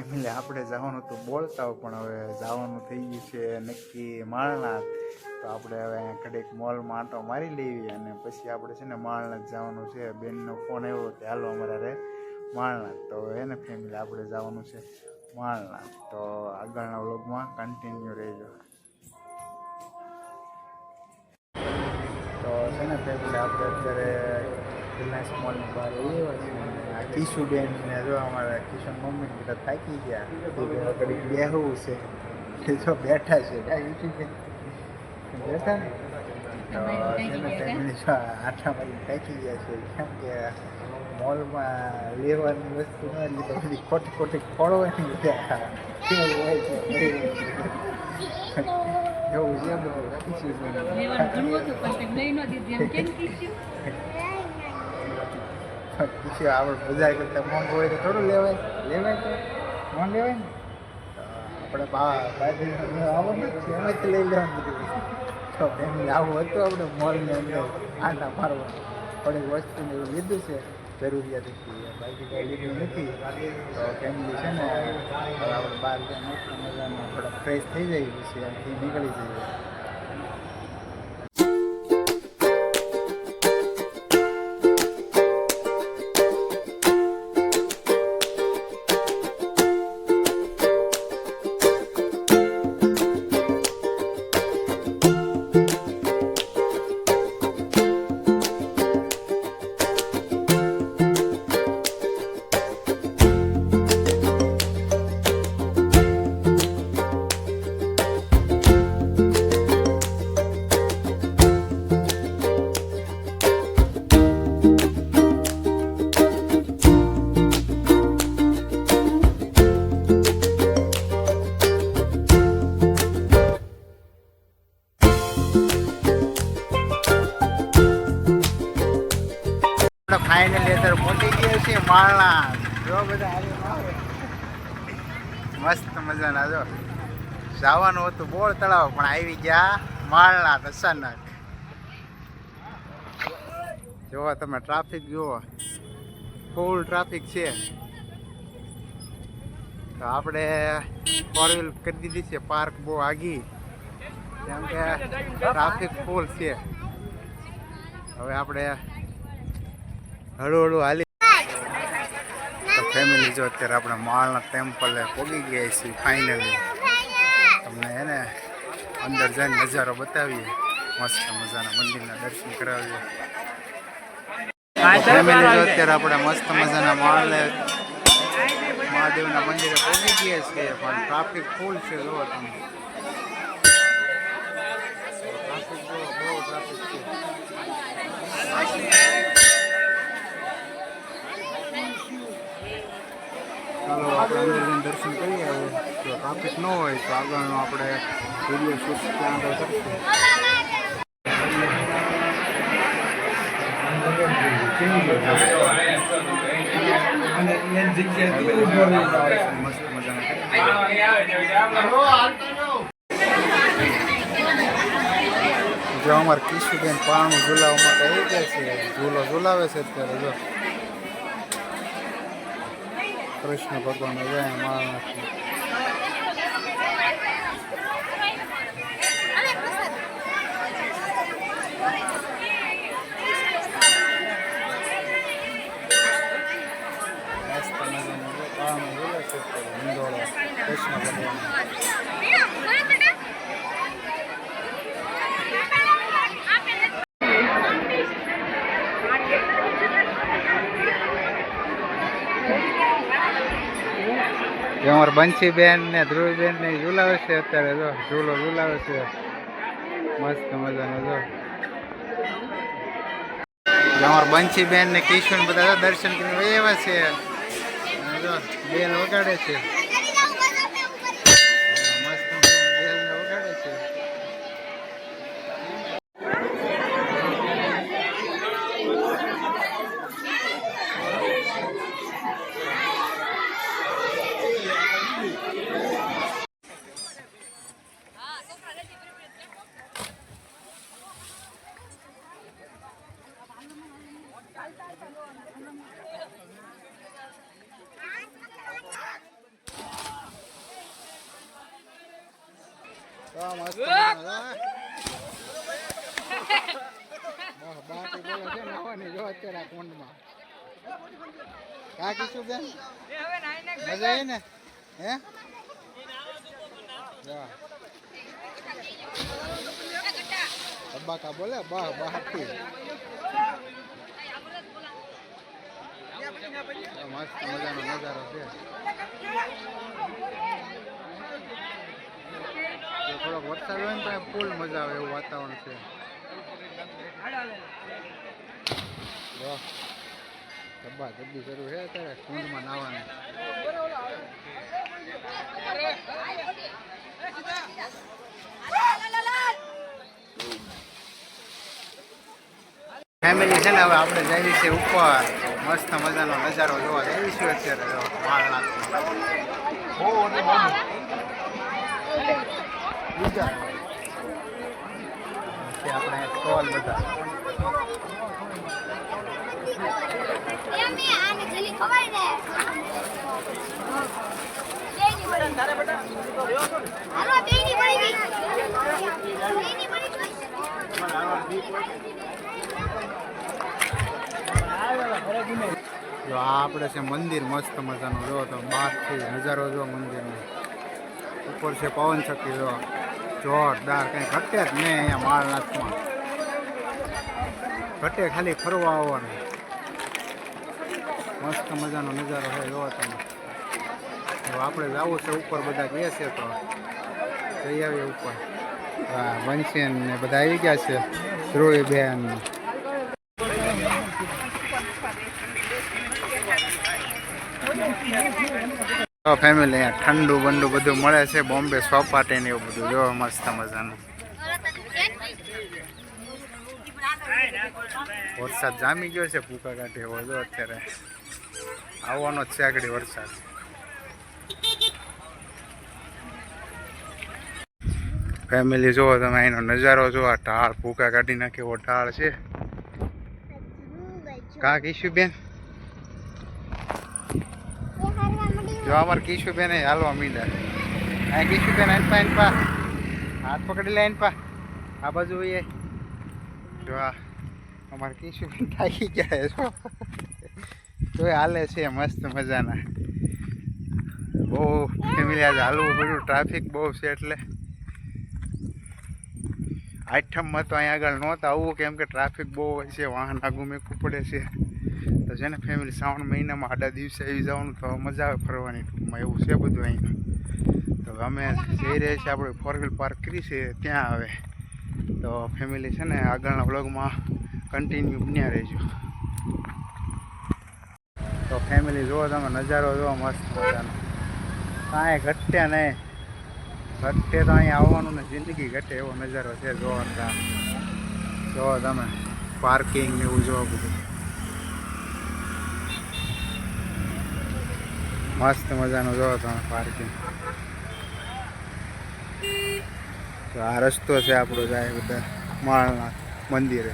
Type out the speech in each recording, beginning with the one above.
Family આપણે જવાનું તો બોલતા હોય, પણ હવે જવાનું થઈ ગયું છે નક્કી માળનાથ. તો આપણે હવે કડેક મોલમાં આંટો મારી લેવી અને પછી આપણે છે ને માળનાથ જવાનું છે. બેનનો ફોન આવ્યો કે હાલો અમારે માળનાથ. તો હવે એને ફેમિલી આપણે જવાનું છે માળનાથ. તો આગળના વ્લોગમાં કન્ટિન્યુ રહેજો. તો છે ને ફેમિલી આપણે અત્યારે રિલાયન્સ મોલની બહાર આવ્યા છે આ કિશુબેન ને જો અમારા કિશન મમ્મી બધા થાકી ગયા. કડી બેહવું છે. એ જો બેઠા છે. કાંઈ કિશુબેન બેઠા ને? આઠા મારી થાકી ગયા છે. કેમ કે મોલમાં લેવાની વસ્તુ ન લીધો બધી ખોટી ખોળવાની હોય છે એવું છે બધું કિશુબેન પણ પછી આપણે બજાર કરતાં મોંઘું હોય તો થોડું લેવાય લેવાય તો ન લેવાય ને. આપણે બા જ છે, એમાંથી લઈ લેવાનું બધું. તો એમ આવું હતું આપણે મોલની અંદર આટા મારવા. થોડીક વસ્તુને એવું લીધું છે જરૂરિયાત હતી બાકી કંઈ લીધું નથી. તો ફેમિલી છે ને આપણે બહાર ગયા, મસ્ત મજામાં થોડા ફ્રેશ થઈ જાય પછી અહીંથી નીકળી જઈએ પહોંચી જો બધા મસ્ત મજાના જો. જવાનું હતું બોળ તળાવ, પણ આવી ગયા માળના અચાનક જોવો તમે ટ્રાફિક જુઓ ફૂલ ટ્રાફિક છે. તો આપણે ફોર વ્હીલ કરી દીધી છે પાર્ક બહુ આગી. કેમ કે ટ્રાફિક ફૂલ છે. હવે આપણે હળુ હળુ હાલી તો ફેમિલી જો અત્યારે આપણે માળના ટેમ્પલે પોગી ગયા છીએ ફાઇનલી તમને એને અંદર જઈને નજારો બતાવીએ. મસ્ત મજાના મંદિરના દર્શન કરાવીએ. ફેમિલી જો અત્યારે આપણે મસ્ત મજાના માળને મહાદેવના મંદિરે પહોંચી ગયા છીએ. પણ ટ્રાફિક ફૂલ છે જુઓ તમે. ટ્રાફિક બહુ ટ્રાફિક છે. ચાલો આપણે અંદર જઈને દર્શન કરીએ. હવે જો ટ્રાફિક ન હોય તો આગળનો આપણે વીડિયો શૂટ ત્યાં આગળ કરીશું. મસ્ત મજાના જો અમારે કિશુબેન પાણું ઝુલાવવા માટે આવી ગયા છે. ઝૂલો ઝુલાવે છે અત્યારે જો. કૃષ્ણ ભગવાન જય હિંડોળો કૃષ્ણ ભગવાન જે બંસી બેન ને ધ્રુવી બેન ને ઝુલાવે છે અત્યારે જો, ઝૂલો ઝુલાવે છે. મસ્ત મજાનો જો. અમારે બંસી બેન ને કિશન બધા દર્શન કરીને એવા છે. બેલ વગાડે છે. કા કીશું બેન? મજા આવી ને? હે? વાહ. તબાકા બોલે? બાહ બાહથી મસ્ત મજાનો નજારો છે. થોડોક વરસાદ હોય ને તો ફૂલ મજા આવે એવું વાતાવરણ છે. જો ડબ્બા ડબ્બી છે. અત્યારે કુંડમાં નાવાનું. ફેમિલી છે ને હવે આપણે જઈએ છીએ ઉપર. મસ્ત મજાનો નજારો જોવા જઈએ છીએ અત્યારે આપણે સ્ટોલ બધા. જો આપણે છે મંદિર, મસ્ત મજાનું. જો તો બહારથી નજારો જો મંદિરનો. ઉપર છે પવન શક્તિ, જો. જોરદાર, કંઈ ઘટે જ નહીં અહીંયા માળનાથમાં ઘટે ખાલી ફરવા આવવાનું. મસ્ત મજાનો નજારો છે, જોવા તમે. આપણે જવું છે, ઉપર બધા કહે છે તો. જઈ આવીએ ઉપર. હા વંશીન ને બધા આવી ગયા છે, ધ્રુવીબેન. તો ફેમિલી અહીંયા ઠંડુ બંડુ બધું મળે છે, બોમ્બે સોપાટી ને એવું બધું. જો મસ્ત મજાનું. વરસાદ જામી ગયો છે, ભૂકા કાઢે એવો, જો અત્યારે. આવવાનો છે આગળ વરસાદ. ફેમિલી જુઓ તમે એનો નજારો, જુઓ ઢાળ ભૂકા કાઢી નાખે, એવો ઢાળ છે. કા કિશુબેન જો અમારે કિશુબેન હાલવા મીંડા આ કિશુબેન આઈન પા. આઈન હાથ પકડી લે આઈન પા. આ બાજુ એ જો આ, અમાર કિશુબેન થાકી ગયા છો. તો હાલે છે, મસ્ત મજાના. બહુ ફેમિલી આજે હાલવું પડ્યું ટ્રાફિક બહુ છે એટલે. આઠમમાં તો અહીંયા આગળ નહોતા આવવું કેમ કે ટ્રાફિક બહુ હોય છે, વાહન આગું મેકવું પડે છે. તો છે ને ફેમિલી શ્રાવણ મહિનામાં આડા દિવસે આવી જવાનું, તો મજા આવે ફરવાની ટૂંકમાં, એવું છે બધું અહીંયા. તો અમે જઈ રહ્યા છીએ, આપણે ફોર વ્હીલ પાર્ક કરી છે, ત્યાં આવે તો ફેમિલી છે ને આગળના વ્લોગમાં કન્ટિન્યુ બન્યા રહેજો. તો ફેમિલી જુઓ તમે, નજારો જુઓ, મસ્ત મજાનો. કાંઈ ઘટે નહીં. ઘટે તો અહીંયા આવવાનું ને જિંદગી ઘટે એવો નજારો છે જોરદાર જુઓ તમે પાર્કિંગ ને એવું જોવો બધું. મસ્ત મજાનું જોવો તમે પાર્કિંગ તો આ રસ્તો છે આપણો જાય બધા, માળના મંદિરે.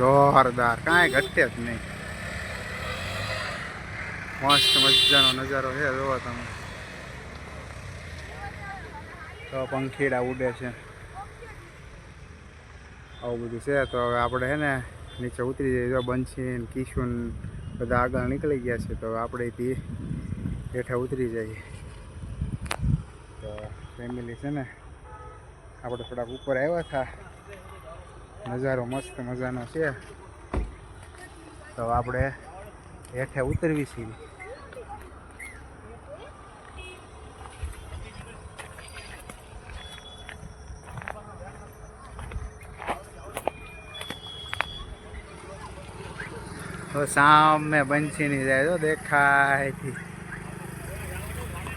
જોરદાર. કાંઈ ઘટે જ નહીં. મસ્ત મજાનો નજારો છે, જોવો તમે. તો પંખીડા ઉડે છે. આવું બધું છે, તો હવે આપણે છે ને નીચે ઉતરી જઈએ. જો બંસીન કિશુન બધા આગળ નીકળી ગયા છે, તો આપણે તે હેઠે ઉતરી જઈએ. તો ફેમિલી છે ને, આપણે થોડાક ઉપર આવ્યા હતા. નજારો મસ્ત મજાનો છે. તો આપણે હેઠે ઉતરવી છીએ. તો સામે બંસીની જાય તો દેખાય.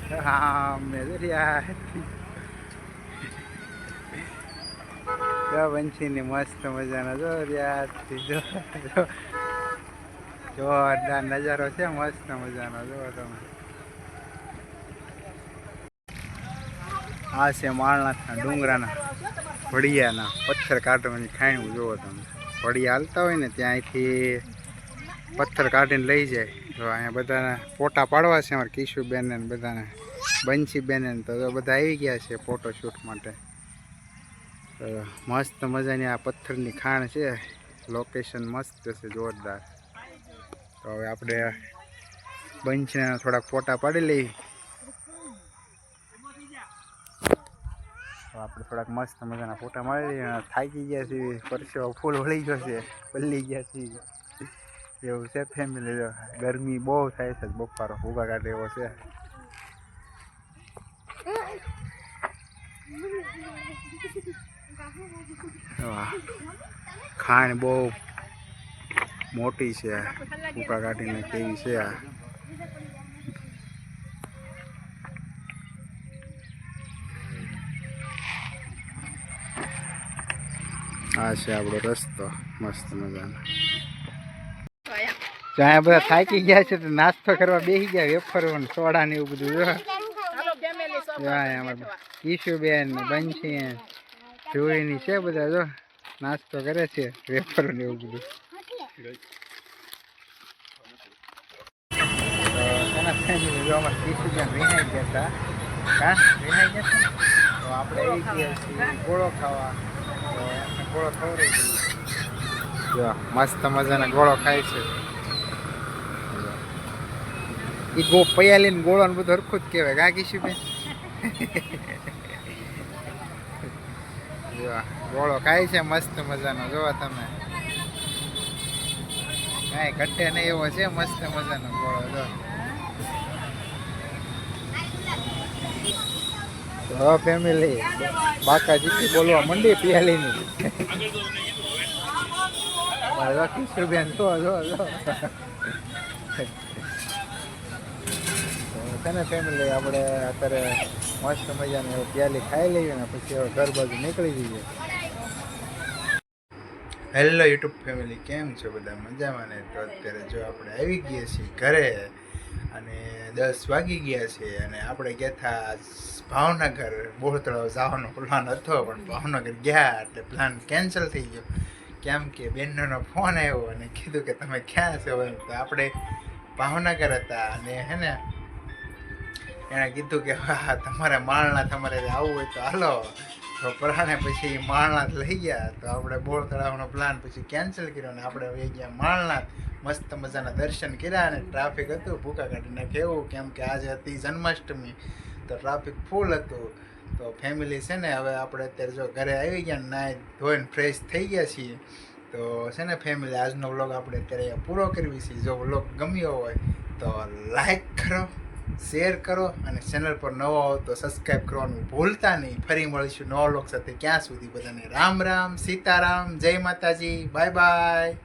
સામે જો રહ્યા જો વંશીની મસ્ત મજાનો જો ત્યાંથી જો જોરદાર નજારો છે, મસ્ત મજાનો જો તમે. આ છે માળનાથના ડુંગરાના વડિયાના પથ્થર કાઢવાની ખાણું જુઓ તમે. વડિયા હાલતા હોય ને ત્યાંથી પથ્થર કાઢીને લઈ જાય. તો અહીંયા બધાને ફોટા પાડવા છે અમારે કિશુબેન ને બધાને. બંસીબેન તો બધા આવી ગયા છે ફોટોશૂટ માટે. મસ્ત મજાની આ પથ્થરની ખાણ છે. લોકેશન મસ્ત છે, જોરદાર. તો હવે આપણે બંચને થોડાક ફોટા પાડી લઈ. તો આપણે થોડાક મસ્ત મજાના ફોટા મારી લઈએ. થાકી ગયા છીએ. પરસેવો ફૂલ વળી ગયો છે. પલ્લી ગયા છીએ. એવું છે ફેમિલી ગરમી બહુ થાય છે. બફારો ઊભા કાઢે એવો છે. ખાણ બહુ મોટી છે. ભૂકા કાઢીને કેવી છે આ? આ છે આપણો રસ્તો. મસ્ત મજાનો. ત્યાં બધા થાકી ગયા છે તો નાસ્તો કરવા બેસી ગયા વેફર સોડા ને એવું બધું કિશુબેન જો જોઈની છે બધા જો. નાસ્તો કરે છે, વેફર ને એવું બધું. મસ્ત મજાના ગોળો ખાય છે. એ ગો પયાલીને ગોળો ને બધું હરખું જ કહેવાય. કા કીશું જો ગોળો ખાય છે મસ્ત મજાનો. જોવો તમે. કાંઈ ઘટે નહીં એવો છે મસ્ત મજાનો ગોળો જો. તો ફેમિલી બાકા જીતી બોલવા મંડી પિયાલીની. કિશોરબેન જો જો જો તો છે ફેમિલી આપણે અત્યારે મસ્ત મજાની એવું પ્યાલી ખાઈ લઈએ ને પછી હવે ઘર બાજુ નીકળી જઈએ. હેલો યુટ્યુબ ફેમિલી કેમ છો બધા? મજામાં ને? તો અત્યારે જો આપણે આવી ગયા છીએ ઘરે અને દસ વાગી ગયા છે અને આપણે ગયા હતા ભાવનગર. બોળતળાવ જવાનો પ્લાન હતો, પણ ભાવનગર ગયા એટલે પ્લાન કેન્સલ થઈ ગયો. કેમ કે બેનનો ફોન આવ્યો અને કીધું કે તમે ક્યાં છો એમ. તો આપણે ભાવનગર હતા અને હે ને એણે કીધું કે, હા, તમારે માળના તમારે આવવું હોય તો હાલો. તો પરાણે પછી માળનાથ લઈ ગયા. તો આપણે બોર તળાવનો પ્લાન પછી કેન્સલ કર્યો અને આપણે વહી ગયા માળનાથ મસ્ત મજાના દર્શન કર્યા અને ટ્રાફિક હતું ભૂકા કાઢીને કેવું કેમ કે આજે હતી જન્માષ્ટમી. તો ટ્રાફિક ફૂલ હતું. તો ફેમિલી છે ને હવે આપણે અત્યારે જો ઘરે આવી ગયા નાય ધોઈને ફ્રેશ થઈ ગયા છીએ. તો છે ને ફેમિલી આજનો વ્લોગ આપણે અત્યારે અહીંયા પૂરો કરવી છીએ જો વ્લોગ ગમ્યો હોય તો લાઈક કરો. શેર કરો અને ચેનલ પર નવો આવો તો સબસ્ક્રાઈબ કરવાનું ભૂલતા નહીં. ફરી મળીશું નવા લોક સાથે. ક્યાં સુધી બધાને રામ રામ, સીતારામ, જય માતાજી. Bye bye